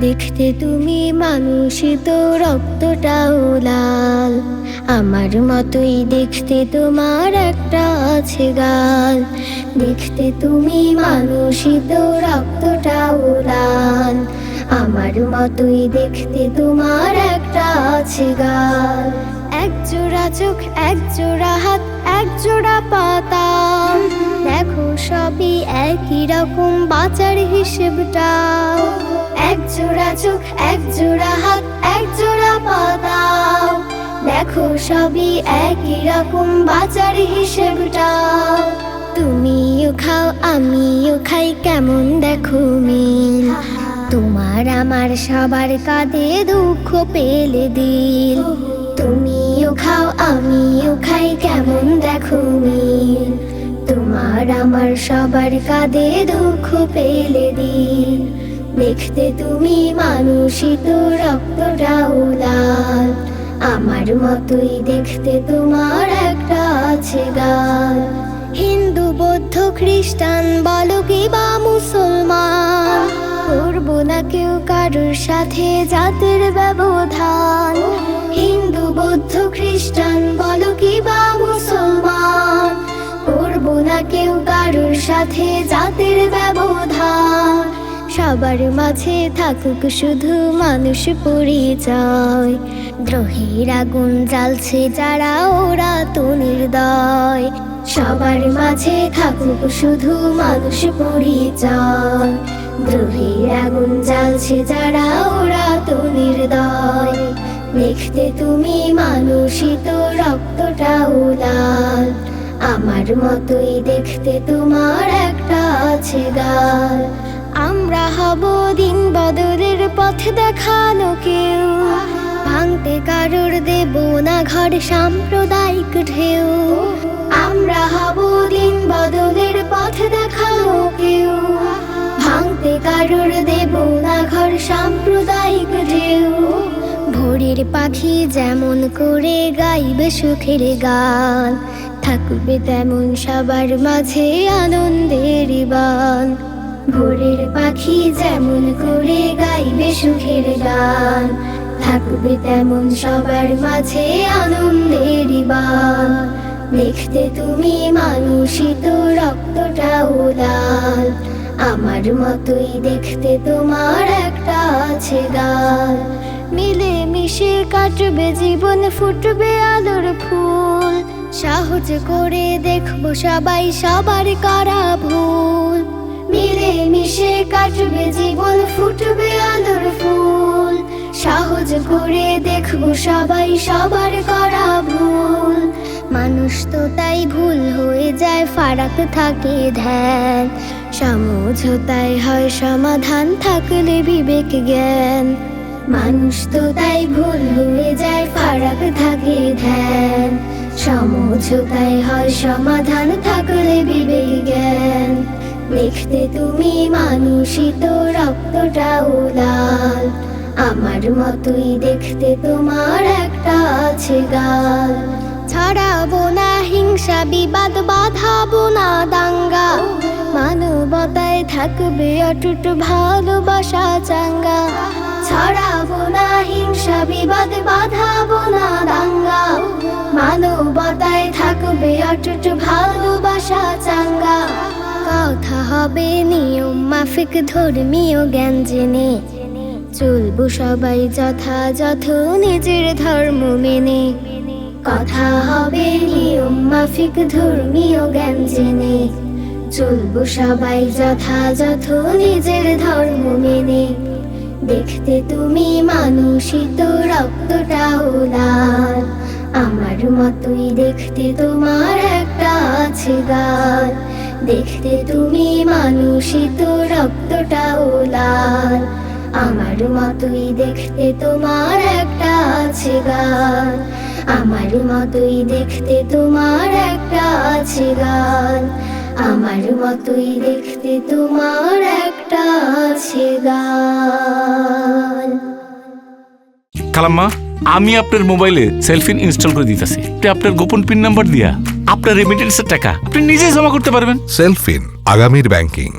দেখতে তুমি মানুষ, তো রক্তটাও লাল। আমার মতোই দেখতে তোমার একটা আছে গাল। দেখতে তুমি মানুষ, তো রক্তটাও লাল। আমার মতোই দেখতে তোমার একটা আছে গাল। এক জোড়া চোখ, এক জোড়া হাত, এক জোড়া পাতা। দেখো সবই একই রকম বাঁচার হিসেবটা। এক জোড়া চোখ, এক জোড়া হাত, এক জোড়া পাতা। দেখো সবই একই রকম বাঁচার হিসেবটা। তুমিও খাও, আমিও খাই, কেমন দেখো মিল? তোমার আমার সবার কাঁধে দুঃখ পেলে দিল। তুমিও খাও, আমিও খাই, কেমন দেখো মিল? তোমার আমার সবার কাঁধে দুঃখ পেলে দিল দেখতে তুমি মানুষই তো, রক্তটাও লাল। আমার মতোই দেখতে তোমার একটা আছে গাল। হিন্দু, বৌদ্ধ, খ্রিস্টান, বলো কি বা মুসলমান? কেউ কারোর সাথে জাতের ব্যবধান। হিন্দু, বৌদ্ধ, খ্রিস্টান, বলো কি বা মুসলমান? করব না কেউ কারোর সাথে জাতের ব্যবধান। সবার মাঝে থাকুক শুধু মানুষ পরিচয়। দ্রোহের আগুন জ্বালছে যারা ওরা তো নির্দয়। সবার মাঝে থাকুক শুধু মানুষ পরিচয়। দ্রোহের আগুন জ্বালছে যারা ওরা তো নির্দয়। দেখতে তুমি মানুষই তো রক্তটাও লাল আমার মতোই দেখতে তোমার একটা আছে গাল। আমরা হব দিন বদলের পথ দেখানো কেউ। ভাঙতে কারোর দেব না ঘর, সাম্প্রদায়িক ঢেউ। আমরা হব দিন বদলের পথ পাখি যেমন করে গাইবে সুখের গান, থাকবে তেমন সবার মাঝে আনন্দের বান। ভোরের পাখি যেমন করে গাইবে সুখের গান, থাকবে তেমন সবার মাঝে আনন্দের বান। দেখতে তুমি মানুষই তো রক্তটাও লাল, আমার মতোই দেখতে তোমার একটা আছে গাল মিলে মিশে কাটবে, জীবন ফুটবে আলোর ফুল। সাহস করে দেখব সবাই সবার করা ভুল। মিলে মিশে কাটবে, জীবন ফুটবে আলোর ফুল। সহজ করে দেখব সবাই সবার করা ভুল। মানুষ তো তাই ভুল হয়ে যায়, ফারাক থাকে ধ্যান। সমঝোতায় হয় সমাধান, থাকলে বিবেক জ্ঞান। মানুষ তো তাই ভুল হয়ে যায়, ফারাক থাকে ধ্যান। সমঝোতায় হয় সমাধান, থাকলে বিবেক জ্ঞান। দেখতে তুমি মানুষই তো, রক্তটাও লাল। আমার মতোই দেখতে তোমার একটা আছে গাল। ছড়াবো না হিংসা বিবাদ, বাধাবো না দাঙ্গা। মানবতায় থাকবে অটুট ভালোবাসা চাঙ্গা। মানবতায় থাকবে অটুট ভালোবাসা চাঙ্গা। কথা হবে নিয়ম, মাফিক, ধর্মীয় জ্ঞান জেনে। চলবো সবাই যথাযথ নিজের ধর্ম মেনে। কথা হবে নিয়ম, মাফিক, ধর্মীয় জ্ঞান জেনে। চলবো সবাই যথাযথ নিজের ধর্ম মেনে। দেখতে তুমি মানুষই তো রক্তটাও লাল আমার মতোই দেখতে তোমার একটা আছে গাল দেখতে তুমি মানুষই তো রক্তটাও লাল। আমার মতোই দেখতে তোমার একটা আছে গাল আমার মতোই দেখতে তোমার একটা আছে গাল আমার মতোই দেখতে তোমার একটা আছে গাল খালাম্মা আমি আপনার মোবাইলে সেলফিন ইনস্টল করে দিতেছি। আপনার গোপন পিন নাম্বার দিয়া, আপনার রেমিটেন্সের টাকা আপনি নিজেই জমা করতে পারবেন। সেলফিন, আগামীর ব্যাংকিং